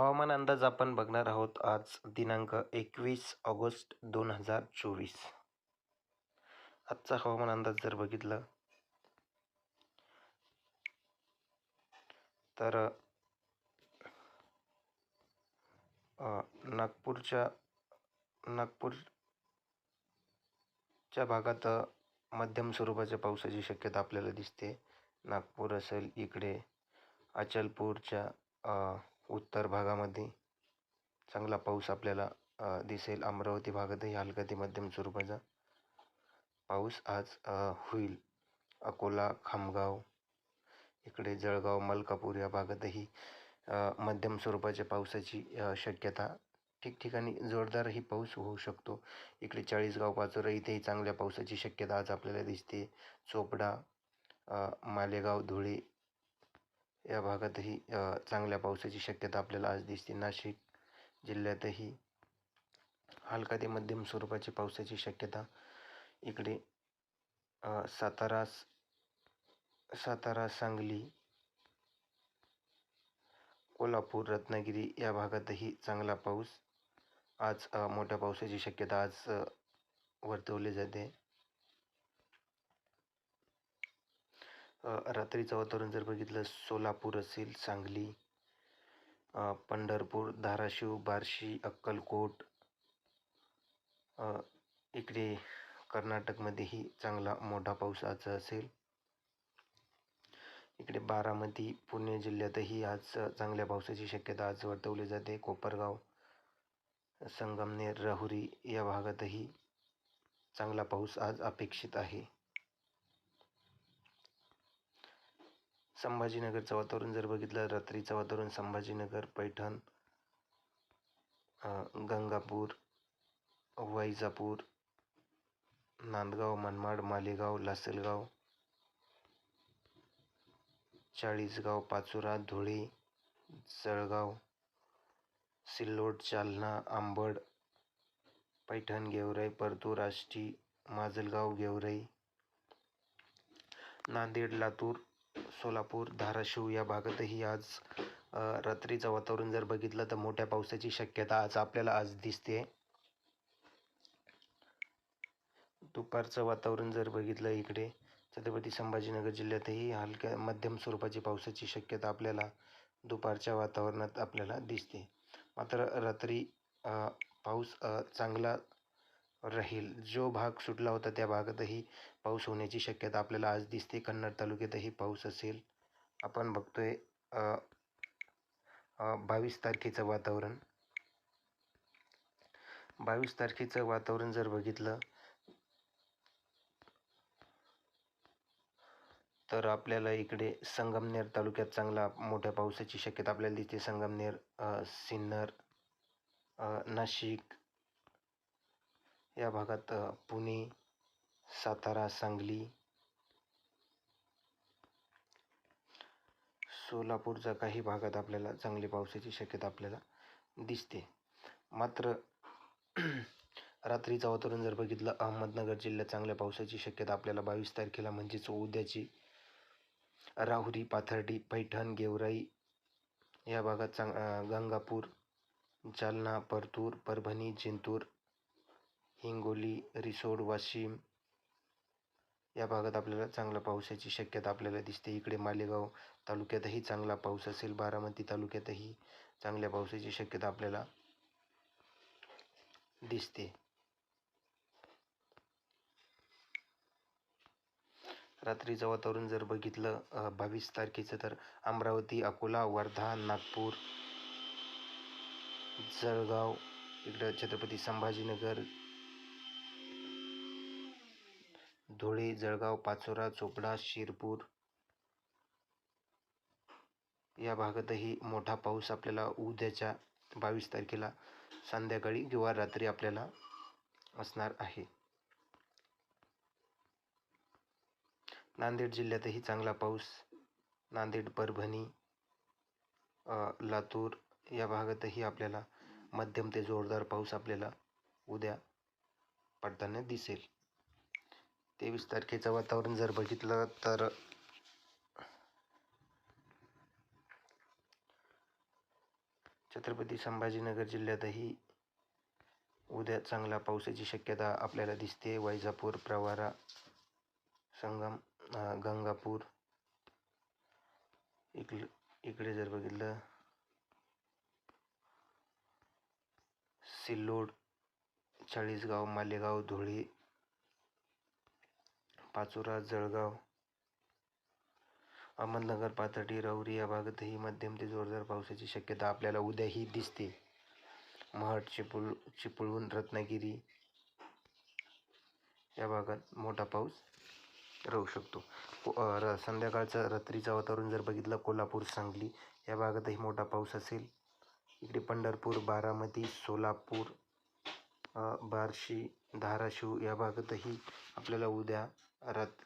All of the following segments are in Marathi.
हवामान अंदाज आपण बघणार आहोत आज दिनांक एकवीस ऑगस्ट दोन हजार चोवीस. आजचा हवामान अंदाज जर बघितला तर नागपूरच्या नागपूरच्या भागात मध्यम स्वरूपाच्या पावसाची शक्यता आपल्याला दिसते. नागपूर असेल इकडे अचलपूरच्या उत्तर भागामध्ये चांगला पाऊस आपल्याला दिसेल. अमरावती भागातही हलका ते मध्यम स्वरूपाचा पाऊस आज होईल. अकोला खामगाव इकडे जळगाव मलकापूर या भागातही मध्यम स्वरूपाच्या पावसाची शक्यता ठिकठिकाणी जोरदारही पाऊस होऊ शकतो. इकडे चाळीसगाव पाचोरा इथेही चांगल्या पावसाची शक्यता आज आपल्याला दिसते. चोपडा मालेगाव धुळे या भागातही चांगल्या पावसाची शक्यता आपल्याला आज दिसते. नाशिक जिल्ह्यातही हलका ते मध्यम स्वरूपाची पावसाची शक्यता. इकडे सातारा सातारा सांगली कोल्हापूर रत्नागिरी या भागातही चांगला पाऊस. आज मोठ्या पावसाची शक्यता आज वर्तवली जाते. रात्रीचं वातावरण जर बघितलं सोलापूर असेल सांगली पंढरपूर धाराशिव बार्शी अक्कलकोट इकडे कर्नाटकमध्येही चांगला मोठा पाऊस आज असेल. इकडे बारामती पुणे जिल्ह्यातही आज चांगल्या पावसाची शक्यता आज वर्तवली जाते. कोपरगाव संगमनेर राहुरी या भागातही चांगला पाऊस आज अपेक्षित आहे. संभाजीनगरचं वातावरण जर बघितलं रात्रीचं वातावरण संभाजीनगर पैठण गंगापूर वैजापूर नांदगाव मनमाड मालेगाव लासलगाव चाळीसगाव पाचोरा धुळे जळगाव सिल्लोड जालना आंबड पैठण गेवराई परतूर आष्टी माजलगाव गेवराई नांदेड लातूर सोलापूर धाराशिव या भागातही आज रात्रीचं वातावरण जर बघितलं तर मोठ्या पावसाची शक्यता आज आपल्याला आज दिसते. दुपारचं वातावरण जर बघितलं इकडे छत्रपती संभाजीनगर जिल्ह्यातही हलक्या मध्यम स्वरूपाची पावसाची शक्यता आपल्याला दुपारच्या वातावरणात आपल्याला दिसते. मात्र रात्री पाऊस चांगला राहील. जो भाग सुटला होता त्या भागातही पाऊस होण्याची शक्यता आपल्याला आज दिसते. कन्नड तालुक्यातही पाऊस असेल. आपण बघतोय बावीस तारखेचं वातावरण. बावीस तारखेचं वातावरण जर बघितलं तर आपल्याला इकडे संगमनेर तालुक्यात चांगला मोठ्या पावसाची शक्यता आपल्याला दिसते. संगमनेर सिन्नर नाशिक या भागात पुणे सातारा सांगली सोलापूरच्या काही भागात आपल्याला चांगली पावसाची शक्यता आपल्याला दिसते. मात्र रात्रीचं वातावरण जर बघितलं अहमदनगर जिल्ह्यात चांगल्या पावसाची शक्यता आपल्याला बावीस तारखेला म्हणजेच उद्याची राहुरी पाथर्डी पैठण गेवराई या भागात चांग गंगापूर जालना परतूर परभणी जिंतूर हिंगोली रिसोड वाशिम या भागात आपल्याला चांगल्या पावसाची शक्यता आपल्याला दिसते. इकडे मालेगाव तालुक्यातही चांगला पाऊस असेल. बारामती तालुक्यातही चांगल्या पावसाची शक्यता आपल्याला दिसते. रात्रीचं वातावरण जर बघितलं बावीस तारखेचं तर अमरावती अकोला वर्धा नागपूर जळगाव इकडं छत्रपती संभाजीनगर धुळे जळगाव पाचोरा चोपडा शिरपूर या भागातही मोठा पाऊस आपल्याला उद्याच्या बावीस तारखेला संध्याकाळी किंवा रात्री आपल्याला असणार आहे. नांदेड जिल्ह्यातही चांगला पाऊस नांदेड परभणी लातूर या भागातही आपल्याला मध्यम ते जोरदार पाऊस आपल्याला उद्या पडताना दिसेल. तेवीस तारखेचं वातावरण जर बघितलं तर छत्रपती संभाजीनगर जिल्ह्यातही उद्या चांगला पावसाची शक्यता आपल्याला दिसते. वैजापूर प्रवारा संगम गंगापूर इकडे इकडे जर बघितलं सिल्लोड चाळीसगाव मालेगाव धुळे पाचोरा जळगाव अहमदनगर पाथर्डी रौरी या भागातही मध्यम ते जोरदार पावसाची शक्यता आपल्याला उद्याही दिसते. महाड चिपळ चिपळूण रत्नागिरी या भागात मोठा पाऊस राहू शकतो. र संध्याकाळचं रात्रीचं वातावरण जर बघितलं कोल्हापूर सांगली या भागातही मोठा पाऊस असेल. इकडे पंढरपूर बारामती सोलापूर बार्शी धाराशिव या भागातही आपल्याला उद्या रात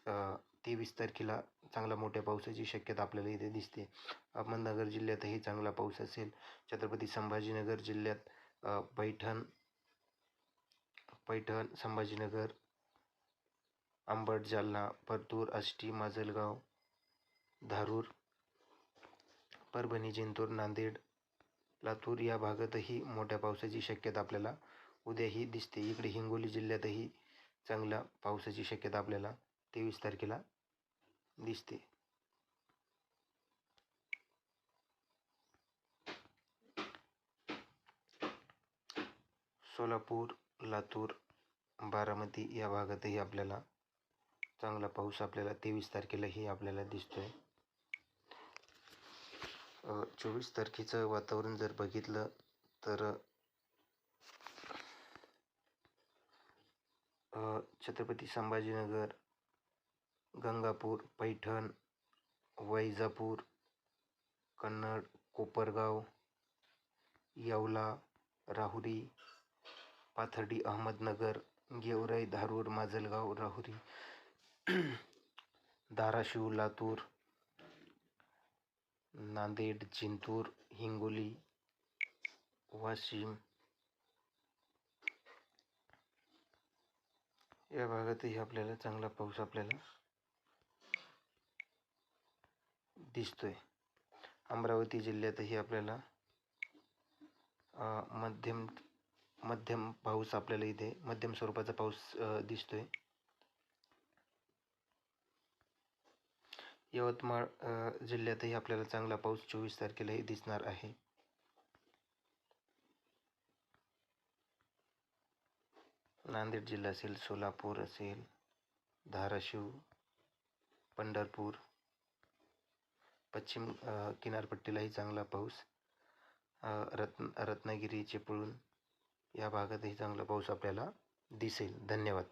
तेवीस तारखेला चांगला मोठ्या पावसाची शक्यता आपल्याला इथे दिसते. अहमदनगर जिल्ह्यातही चांगला पाऊस असेल. छत्रपती संभाजीनगर जिल्ह्यात पैठण पैठण संभाजीनगर अंबड जालना परतूर आष्टी माजलगाव धारूर परभणी जिंतूर नांदेड लातूर या भागातही मोठ्या पावसाची शक्यता आपल्याला उद्याही दिसते. इकडे हिंगोली जिल्ह्यातही चांगल्या पावसाची शक्यता आपल्याला तेवीस तारखेला दिसते. सोलापूर लातूर बारामती या भागातही आपल्याला चांगला पाऊस आपल्याला तेवीस तारखेलाही आपल्याला दिसतो आहे चोवीस तारखेचं वातावरण जर बघितलं तर छत्रपती संभाजीनगर गंगापूर पैठण वैजापूर कन्नड कोपरगाव येवला राहुरी पाथर्डी अहमदनगर गेवराई धारूर माजलगाव राहुरी धाराशिव लातूर नांदेड जिंतूर हिंगोली वाशिम या भागातही आपल्याला चांगला पाऊस आपल्याला दिसतोय. अमरावती जिल्ह्यातही आपल्याला मध्यम मध्यम पाऊस आपल्याला इथे मध्यम स्वरूपाचा पाऊस दिसतोय. यवतमाळ जिल्ह्यातही आपल्याला चांगला पाऊस चोवीस तारखेलाही दिसणार आहे. नांदेड जिल्हा असेल सोलापूर असेल धाराशिव पंढरपूर पश्चिम किनारपट्टीलाही चांगला पाऊस रत्न रत्नागिरी चिपळूण या भागातही चांगला पाऊस आपल्याला दिसेल. धन्यवाद.